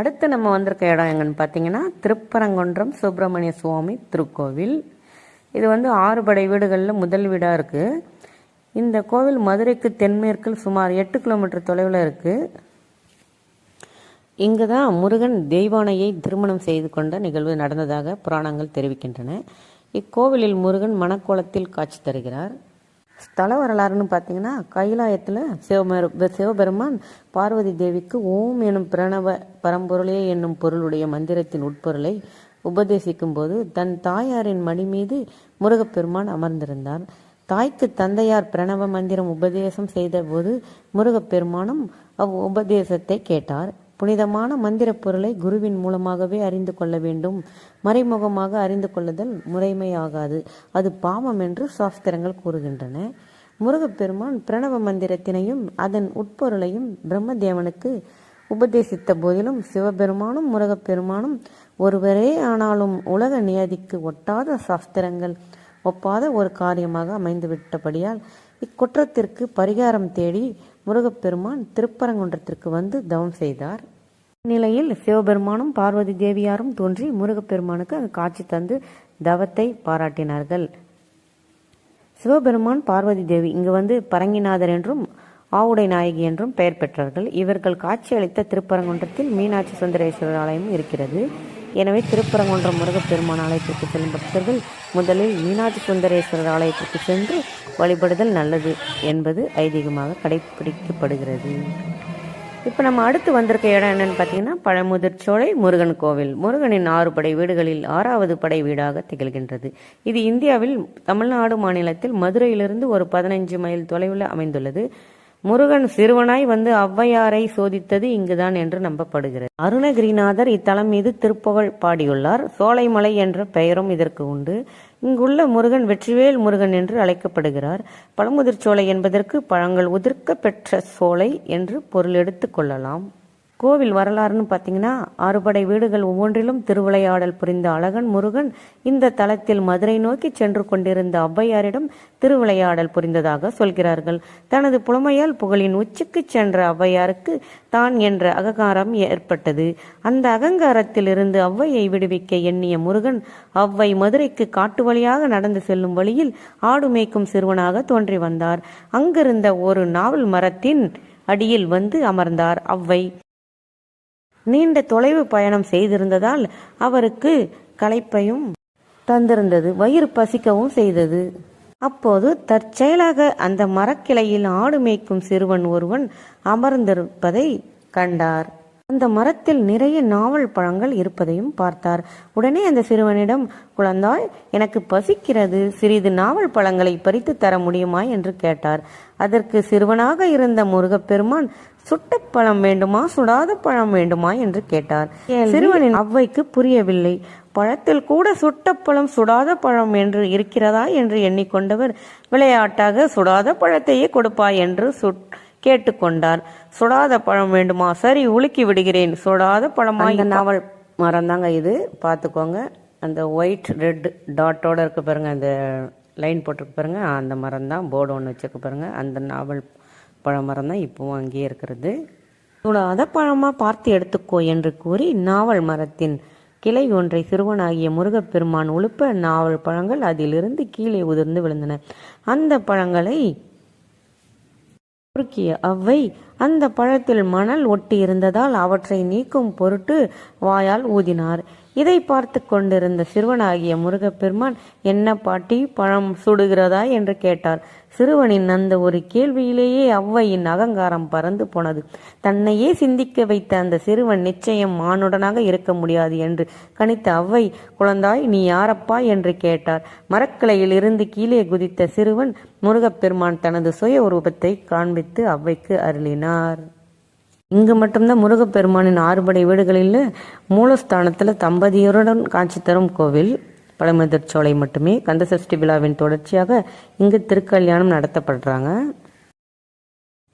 அடுத்து நம்ம வந்திருக்க இடம் எங்கன்னு பார்த்தீங்கன்னா திருப்பரங்குன்றம் சுப்பிரமணிய சுவாமி திருக்கோவில். இது வந்து ஆறுபடை வீடுகளில் முதல் வீடாக இருக்குது இந்த கோவில் மதுரைக்கு தென்மேற்கில் சுமார் எட்டு கிலோமீட்டர் தொலைவில் இருக்குது இங்கு தான் முருகன் தெய்வானையை திருமணம் செய்து கொண்ட நிகழ்வு நடந்ததாக புராணங்கள் தெரிவிக்கின்றன. இக்கோவிலில் முருகன் மணக்கோலத்தில் காட்சி தருகிறார். ஸ்தல வரலாறுன்னு பார்த்தீங்கன்னா கைலாயத்தில் சிவபெரு சிவபெருமான் பார்வதி தேவிக்கு ஓம் எனும் பிரணவ பரம்பொருளே என்னும் பொருளுடைய மந்திரத்தின் உட்பொருளை உபதேசிக்கும் போது தன் தாயாரின் மடி மீது முருகப்பெருமான் அமர்ந்திருந்தார். தாய்க்கு தந்தையார் பிரணவ மந்திரம் உபதேசம் செய்தபோது முருகப்பெருமானும் அவ் உபதேசத்தை கேட்டார். புனிதமான மந்திர பொருளை குருவின் மூலமாகவே அறிந்து கொள்ள வேண்டும். மறைமுகமாக அறிந்து கொள்ளுதல் முறைமையாகாது. அது பாவம் என்று சாஸ்திரங்கள் கூறுகின்றன. முருகப்பெருமான் பிரணவ மந்திரத்தினையும் அதன் உட்பொருளையும் பிரம்மதேவனுக்கு உபதேசித்த போதிலும் சிவபெருமானும் முருகப்பெருமானும் ஒருவரே ஆனாலும் உலக நியதிக்கு ஒட்டாத சாஸ்திரங்கள் ஒப்பாத ஒரு காரியமாக அமைந்துவிட்டபடியால் இக்குற்றத்திற்கு பரிகாரம் தேடி முருகப்பெருமான் திருப்பரங்குன்றத்திற்கு வந்து தவம் செய்தார். நிலையில் சிவபெருமானும் பார்வதி தேவியாரும் தோன்றி முருகப்பெருமானுக்கு அங்கு காட்சி தந்து தவத்தை பாராட்டினார்கள். சிவபெருமான் பார்வதி தேவி இங்கு வந்து பரங்கிநாதர் என்றும் ஆவுடை நாயகி என்றும் பெயர் பெற்றார்கள் இவர்கள் காட்சியளித்த திருப்பரங்குன்றத்தில் மீனாட்சி சுந்தரேஸ்வரர் ஆலயம் இருக்கிறது. எனவே திருப்பரங்குன்றம் முருகப்பெருமான் ஆலயத்திற்கு செல்லும் பக்தர்கள் முதலில் மீனாட்சி சுந்தரேஸ்வரர் ஆலயத்திற்கு சென்று வழிபடுதல் நல்லது என்பது ஐதீகமாக கடைபிடிக்கப்படுகிறது இப்போ நம்ம அடுத்து வந்திருக்க இடம் என்னன்னு பார்த்தீங்கன்னா பழமுதிர்ச்சோலை முருகன் கோவில். முருகனின் ஆறு படை வீடுகளில் ஆறாவது படை வீடாக திகழ்கின்றது. இது இந்தியாவில் தமிழ்நாடு மாநிலத்தில் மதுரையிலிருந்து ஒரு பதினைஞ்சு மைல் தொலைவில் அமைந்துள்ளது. முருகன் சிறுவனாய் வந்து ஔவையாரை சோதித்தது இங்குதான் என்று நம்பப்படுகிறது. அருணகிரிநாதர் இத்தலம் மீது திருப்புகழ் பாடியுள்ளார். சோலைமலை என்ற பெயரும் இதற்கு உண்டு. இங்குள்ள முருகன் வெற்றிவேல் முருகன் என்று அழைக்கப்படுகிறார். பழமுதிர் சோலை என்பதற்கு பழங்கள் உதிர்க்க பெற்ற சோலை என்று பொருள் எடுத்துக் கொள்ளலாம். கோவில் வரலாறுன்னு பார்த்தீங்கன்னா அறுபடை வீடுகள் ஒவ்வொன்றிலும் திருவிளையாடல் புரிந்த அழகன் முருகன் இந்த தலத்தில் மதுரை நோக்கி சென்று கொண்டிருந்த ஔவையாரிடம் திருவிளையாடல் புரிந்ததாக சொல்கிறார்கள். தனது புலமையால் புகழின் உச்சிக்கு சென்ற ஔவையாருக்கு தான் என்ற அகங்காரம் ஏற்பட்டது. அந்த அகங்காரத்தில் இருந்து ஔவையை விடுவிக்க எண்ணிய முருகன் ஔவை மதுரைக்கு காட்டு வழியாக நடந்து செல்லும் வழியில் ஆடு மேய்க்கும் சிறுவனாக தோன்றி வந்தார். அங்கிருந்த ஒரு நாவல் மரத்தின் அடியில் வந்து அமர்ந்தார் ஔவை. நீண்ட தொலைவு பயணம் செய்திருந்ததால் அவருக்கு களைப்பையும் தந்திருந்தது. வயிறு பசிக்கவும் செய்தது. அப்போது தற்செயலாக அந்த மரக்கிளையில் ஆடு மேய்க்கும் சிறுவன் ஒருவன் அமர்ந்திருப்பதை கண்டார். அந்த மரத்தில் நிறைய நாவல் பழங்கள் இருப்பதையும் பார்த்தார். உடனே அந்த சிறுவனிடம் குழந்தாய் எனக்கு பசிக்கிறது. சிறிது நாவல் பழங்களை பறித்து தர முடியுமா என்று கேட்டார். அதற்கு சிறுவனாக இருந்த முருகப்பெருமான் சுட்ட பழம் வேண்டுமா? சுடாத பழம் வேண்டுமா? என்று கேட்டார். சிறுவனின் அவ்வைக்கு புரியவில்லை. பழத்தில் கூட சுட்ட பழம் சுடாத பழம் என்று இருக்கிறதா? என்று எண்ணிக்கொண்டவர் விளையாட்டாக சுடாத பழத்தையே கொடுப்பாய் என்று சுட் கேட்டுக்கொண்டார். சுடாத பழம் வேண்டுமா? சரி உலுக்கி விடுகிறேன். சுடாத பழமா இந்த நாவல் மரம் தாங்க இது. பார்த்துக்கோங்க. அந்த ஒயிட் ரெட் டாட்டோட இருக்கு பாருங்க. அந்த லைன் போட்டிருக்கு பாருங்க. அந்த மரம் தான் போர்டு ஒன்று வச்சிருக்கு பாருங்க. அந்த நாவல் பழமரம் தான் இப்போவும் அங்கேயே இருக்கிறது. சுடாத பழமா பார்த்து எடுத்துக்கோ என்று கூறி நாவல் மரத்தின் கிளை ஒன்றை சிறுவனாகிய முருகப்பெருமான் உழுப்ப நாவல் பழங்கள் அதிலிருந்து கீழே உதிர்ந்து விழுந்தன. அந்த பழங்களை பொறுக்கிய அவ்வை அந்த பழத்தில் மணல் ஒட்டி இருந்ததால் அவற்றை நீக்கும் பொருட்டு வாயால் ஊதினார். இதை பார்த்து கொண்டிருந்த சிறுவனாகிய முருகப்பெருமான் என்ன பாட்டி பழம் சுடுகிறதா? என்று கேட்டார். சிறுவனின் அந்த ஒரு கேள்வியிலேயே அவ்வையின் அகங்காரம் பறந்து போனது. தன்னையே சிந்திக்க வைத்த அந்த சிறுவன் நிச்சயம் மானுடனாக இருக்க முடியாது என்று கணித்த அவ்வை குழந்தாய் நீ யாரப்பா? என்று கேட்டார். மரக்கிளையில் இருந்து கீழே குதித்த சிறுவன் முருகப்பெருமான் தனது சுய உருவத்தை காண்பித்து அவ்வைக்கு அருளினார். இங்கு மட்டும்தான் முருகப்பெருமானின் ஆறுபடை வீடுகளில் மூலஸ்தானத்தில் தம்பதியருடன் காட்சி தரும் கோவில். பழமுதிர் சோலை மட்டுமே. கந்தசஷ்டி விழாவின் தொடர்ச்சியாக இங்கு திருக்கல்யாணம் நடத்தப்படுறாங்க.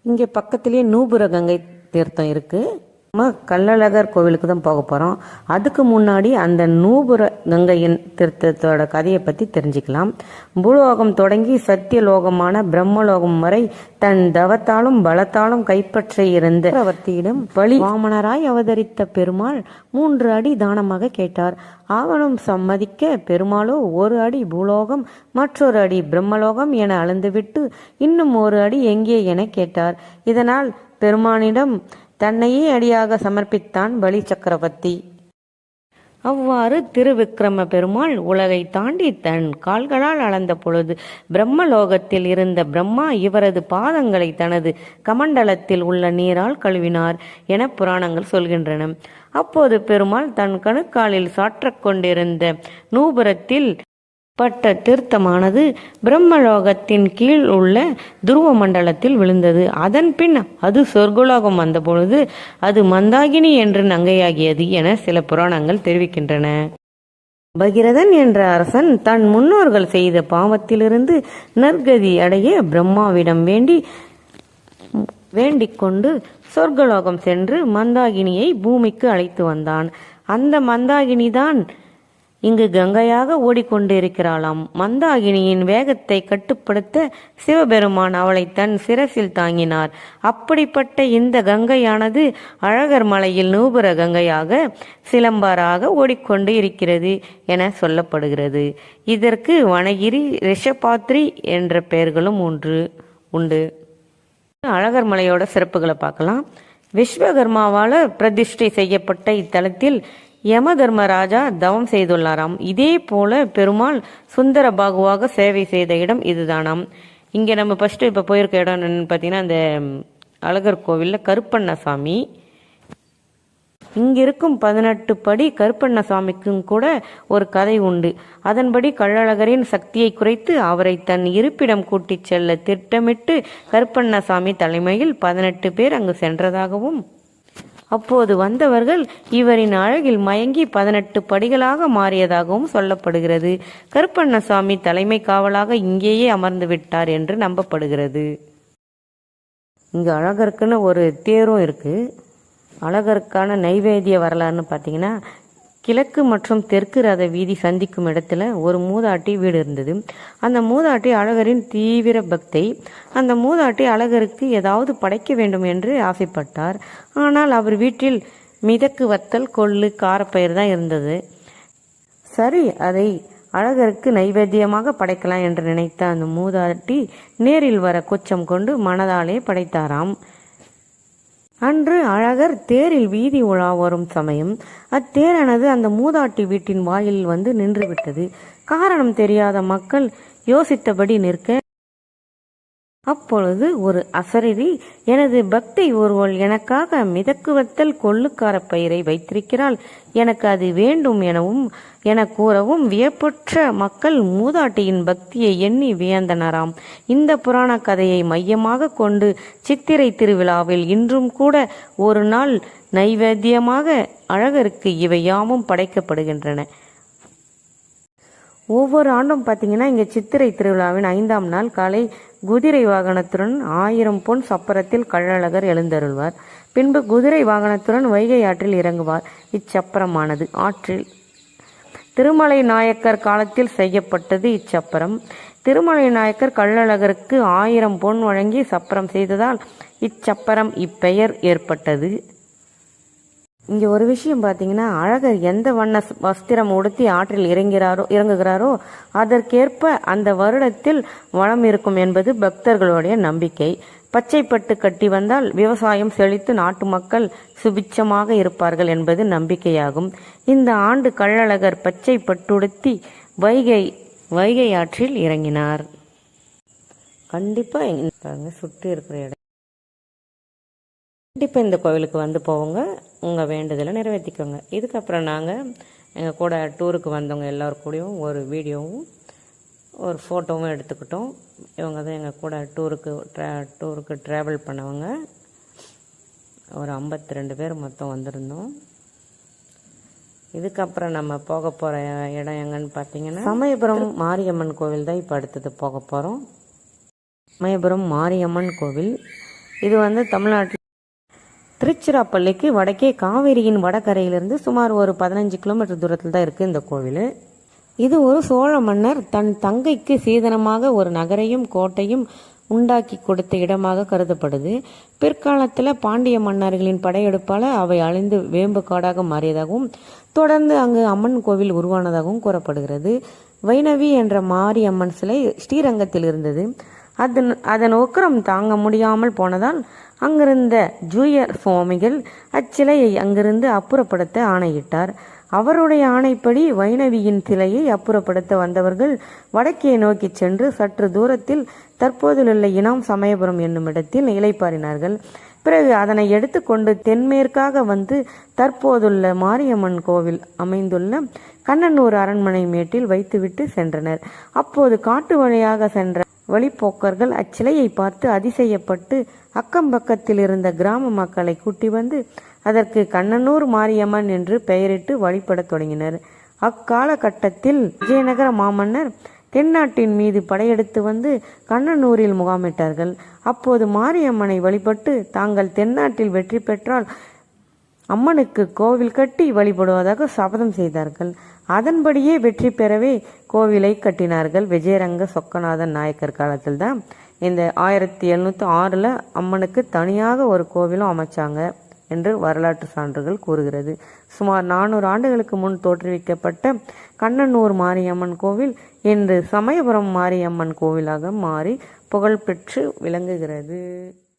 இங்கே பக்கத்திலேயே நூபுர கங்கை தீர்த்தம் இருக்குது நம்ம கள்ளழகர் கோவிலுக்கு தான் போக போகிறோம் அதுக்கு முன்னாடி அந்த நூபுர கங்கையின் திருத்தத்தோட கதையை பற்றி தெரிஞ்சுக்கலாம். பூலோகம் தொடங்கி சத்தியலோகமான பிரம்மலோகம் வரை தன் தவத்தாலும் பலத்தாலும் கைப்பற்ற இருந்த சக்கரவர்த்தியிடம் பலி வாமனராய் அவதரித்த பெருமாள் மூன்று அடி தானமாக கேட்டார். ஆவணம் சம்மதிக்க பெருமாளோ ஒரு அடி பூலோகம் மற்றொரு அடி பிரம்மலோகம் என அளந்துவிட்டு இன்னும் ஒரு அடி எங்கே என கேட்டார். இதனால் பெருமானிடம் தன்னையே அடியாக சமர்ப்பித்தான் பலி சக்கரவர்த்தி. அவ்வாறு திருவிக்கிரம பெருமாள் உலகை தாண்டி தன் கால்களால் அளந்த பொழுது பிரம்மலோகத்தில் இருந்த பிரம்மா இவரது பாதங்களை தனது கமண்டலத்தில் உள்ள நீரால் கழுவினார் என புராணங்கள் சொல்கின்றன. அப்போது பெருமாள் தன் கணுக்காலில் சாற்றக் கொண்டிருந்த நூபுரத்தில் பட்ட தீர்த்தமானது பிரம்மலோகத்தின் கீழ் உள்ள துருவ மண்டலத்தில் விழுந்தது. அதன் பின் அது சொர்க்குலோகம் வந்தபொழுது அது மந்தாகினி என்று நங்கையாகியது என சில புராணங்கள் தெரிவிக்கின்றன. பகிரதன் என்ற அரசன் தன் முன்னோர்கள் செய்த பாவத்திலிருந்து நற்கதி அடைய பிரம்மாவிடம் வேண்டி வேண்டிக்கொண்டு சொர்க்கலோகம் சென்று மந்தாகினியை பூமிக்கு அழைத்து வந்தான். அந்த மந்தாகினிதான் இங்கு கங்கையாக ஓடிக்கொண்டிருக்கிறாளாம். மந்தாகினியின் வேகத்தை கட்டுப்படுத்த சிவபெருமான் அவளை தன் சிரசில் தாங்கினார். அப்படிப்பட்ட இந்த கங்கையானது அழகர் மலையில் நூபுர கங்கையாக சிலம்பாராக ஓடிக்கொண்டு இருக்கிறது என சொல்லப்படுகிறது. இதற்கு வனகிரி ரிஷபாத்ரி என்ற பெயர்களும் ஒன்று உண்டு. அழகர் மலையோட சிறப்புகளை பார்க்கலாம். விஸ்வகர்மாவால் பிரதிஷ்டை செய்யப்பட்ட இத்தலத்தில் யம தர்மராஜா தவம் செய்துள்ளாராம். இதே போல பெருமாள் சுந்தர பாகுவாக சேவை செய்த இடம் இதுதானாம். இங்கே நம்ம ஃபஸ்ட்டு இப்போ போயிருக்க இடம் என்னென்னு பார்த்தீங்கன்னா அந்த அழகர் கோவிலில் கருப்பண்ணசாமி இங்கிருக்கும் பதினெட்டு படி கருப்பண்ணசாமிக்கும் கூட ஒரு கதை உண்டு. அதன்படி கள்ளழகரின் சக்தியை குறைத்து அவரை தன் இருப்பிடம் கூட்டிச் செல்ல திட்டமிட்டு கருப்பண்ணசாமி தலைமையில் பதினெட்டு பேர் அங்கு சென்றதாகவும் அப்போது வந்தவர்கள் இவரின் அழகில் மயங்கி பதினெட்டு படிகளாக மாறியதாகவும் சொல்லப்படுகிறது. கருப்பண்ணசாமி தலைமை காவலாக இங்கேயே அமர்ந்து விட்டார் என்று நம்பப்படுகிறது. இங்கே அழகருக்குன்னு ஒரு தேரும் இருக்கு. அழகருக்கான நைவேத்திய வரலாறுன்னு பார்த்தீங்கன்னா கிழக்கு மற்றும் தெற்கு ரத வீதி சந்திக்கும் இடத்துல ஒரு மூதாட்டி வீடு இருந்தது. அந்த மூதாட்டி அழகரின் தீவிர பக்தை. அந்த மூதாட்டி அழகருக்கு ஏதாவது படைக்க வேண்டும் என்று ஆசைப்பட்டார். ஆனால் அவர் வீட்டில் மிதக்கு வத்தல் கொள்ளு காரப்பயிர் தான் இருந்தது. சரி அதை அழகருக்கு நைவேத்தியமாக படைக்கலாம் என்று நினைத்த அந்த மூதாட்டி நேரில் வர கொச்சம் கொண்டு மனதாலே படைத்தாராம். அன்று அழகர் தேரில் வீதி உலா வரும் சமயம். அத்தேரானது அந்த மூதாட்டி வீட்டின் வாயிலில் வந்து நின்றுவிட்டது. காரணம் தெரியாத மக்கள் யோசித்தபடி நிற்க அப்பொழுது ஒரு அசரீரி எனது பக்தி ஒருவள் எனக்காக மிதக்குவத்தல் கொள்ளுக்கார பயிரை வைத்திருக்கிறாள். எனக்கு அது வேண்டும் எனவும் என கூறவும் வியப்புற்ற மக்கள் மூதாட்டியின் பக்தியை எண்ணி வியந்தனராம். இந்த புராண கதையை மையமாக கொண்டு சித்திரை திருவிழாவில் இன்றும் கூட ஒரு நாள் நைவேத்தியமாக அழகருக்கு இவை யாவும் படைக்கப்படுகின்றன. ஒவ்வொரு ஆண்டும் பார்த்தீங்கன்னா இங்கே சித்திரை திருவிழாவின் ஐந்தாம் நாள் காலை குதிரை வாகனத்துடன் ஆயிரம் பொன் சப்பரத்தில் கள்ளழகர் எழுந்தருள்வார். பின்பு குதிரை வாகனத்துடன் வைகை ஆற்றில் இறங்குவார். இச்சப்பரமானது. ஆற்றில் திருமலை நாயக்கர் காலத்தில் செய்யப்பட்டது இச்சப்பரம். திருமலை நாயக்கர் கள்ளழகருக்கு ஆயிரம் பொன் வழங்கி சப்பரம் செய்ததால் இச்சப்பரம் இப்பெயர் ஏற்பட்டது. இங்கே ஒரு விஷயம் பார்த்தீங்கன்னா அழகர் எந்த வண்ண வஸ்திரம் உடுத்தி ஆற்றில் இறங்கிறாரோ இறங்குகிறாரோ அதற்கேற்ப அந்த வருடத்தில் வளம் இருக்கும் என்பது பக்தர்களுடைய நம்பிக்கை. பச்சைப்பட்டு கட்டி வந்தால் விவசாயம் செழித்து நாட்டு மக்கள் சுபிச்சமாக இருப்பார்கள் என்பது நம்பிக்கையாகும். இந்த ஆண்டு கள்ளழகர் பச்சை பட்டுடுத்தி வைகை வைகை ஆற்றில் இறங்கினார். கண்டிப்பாக சுற்றி இருக்கிற இடம். கண்டிப்பாக இந்த கோவிலுக்கு வந்து போவோங்க. உங்கள் வேண்டுதலை நிறைவேற்றிக்கோங்க இதுக்கப்புறம் நாங்கள் எங்கள் கூட டூருக்கு வந்தவங்க எல்லோரு கூடயும் ஒரு வீடியோவும் ஒரு ஃபோட்டோவும் எடுத்துக்கிட்டோம். இவங்க தான் எங்கள் கூட டூருக்கு ட்ரா டூருக்கு ட்ராவல் பண்ணவங்க. ஒரு ஐம்பத்தி ரெண்டு பேர் மொத்தம் வந்திருந்தோம். இதுக்கப்புறம் நம்ம போக போகிற இடம் எங்கன்னு பார்த்தீங்கன்னா சமயபுரம் மாரியம்மன் கோவில் தான் இப்போ அடுத்தது போக போகிறோம் சமயபுரம் மாரியம்மன் கோவில். இது வந்து தமிழ்நாட்டில் திருச்சிராப்பள்ளிக்கு வடக்கே காவேரியின் வடகரையிலிருந்து சுமார் ஒரு பதினஞ்சு கிலோமீட்டர் தூரத்தில் தான் இருக்குது இந்த கோவில். இது ஒரு சோழ மன்னர் தன் தங்கைக்கு சீதனமாக ஒரு நகரையும் கோட்டையும் உண்டாக்கி கொடுத்த இடமாக கருதப்படுது. பிற்காலத்தில் பாண்டிய மன்னர்களின் படையெடுப்பால் அவை அழிந்து வேம்பு காடாக மாறியதாகவும் தொடர்ந்து அங்கு அம்மன் கோவில் உருவானதாகவும் கூறப்படுகிறது. வைணவி என்ற மாரியம்மன் சிலை ஸ்ரீரங்கத்தில் இருந்தது. அதன் அதன் உக்கரம் தாங்க முடியாமல் போனதால் அங்கிருந்த ஜூயர் சுவாமிகள் அச்சிலையை அங்கிருந்து அப்புறப்படுத்த ஆணையிட்டார். அவருடைய ஆணைப்படி வைணவியின் சிலையை அப்புறப்படுத்த வந்தவர்கள் வடக்கே நோக்கி சென்று சற்று தூரத்தில் தற்போதுள்ள இனாம் சமயபுரம் என்னும் இடத்தில் இலைப்பாறினார்கள் பிறகு அதனை எடுத்துக்கொண்டு தென்மேற்காக வந்து தற்போதுள்ள மாரியம்மன் கோவில் அமைந்துள்ள கண்ணனூர் அரண்மனை மேட்டில் வைத்துவிட்டு சென்றனர். அப்போது காட்டு வழியாக சென்ற வழிப்போக்கர்கள் அச்சிலையை பார்த்து அதிசயப்பட்டு அக்கம் பக்கத்தில் இருந்த கிராம மக்களை கூட்டி வந்து அதற்கு கண்ணனூர் மாரியம்மன் என்று பெயரிட்டு வழிபடத் தொடங்கினர். அக்காலகட்டத்தில் விஜயநகர மாமன்னர் தென்னாட்டின் மீது படையெடுத்து வந்து கண்ணனூரில் முகாமிட்டார்கள். அப்போது மாரியம்மனை வழிபட்டு தாங்கள் தென்னாட்டில் வெற்றி பெற்றால் அம்மனுக்கு கோவில் கட்டி வழிபடுவதாக சபதம் செய்தார்கள். அதன்படியே வெற்றி பெறவே கோவிலை கட்டினார்கள் விஜயரங்க சொக்கநாதன் நாயக்கர் காலத்தில் தான் இந்த ஆயிரத்தி எழுநூற்றி ஆறில் அம்மனுக்கு தனியாக ஒரு கோவிலும் அமைச்சாங்க என்று வரலாற்று சான்றுகள் கூறுகிறது. சுமார் நானூறு ஆண்டுகளுக்கு முன் தோற்றுவிக்கப்பட்ட கண்ணனூர் மாரியம்மன் கோவில் இன்று சமயபுரம் மாரியம்மன் கோவிலாக மாறி புகழ்பெற்று விளங்குகிறது.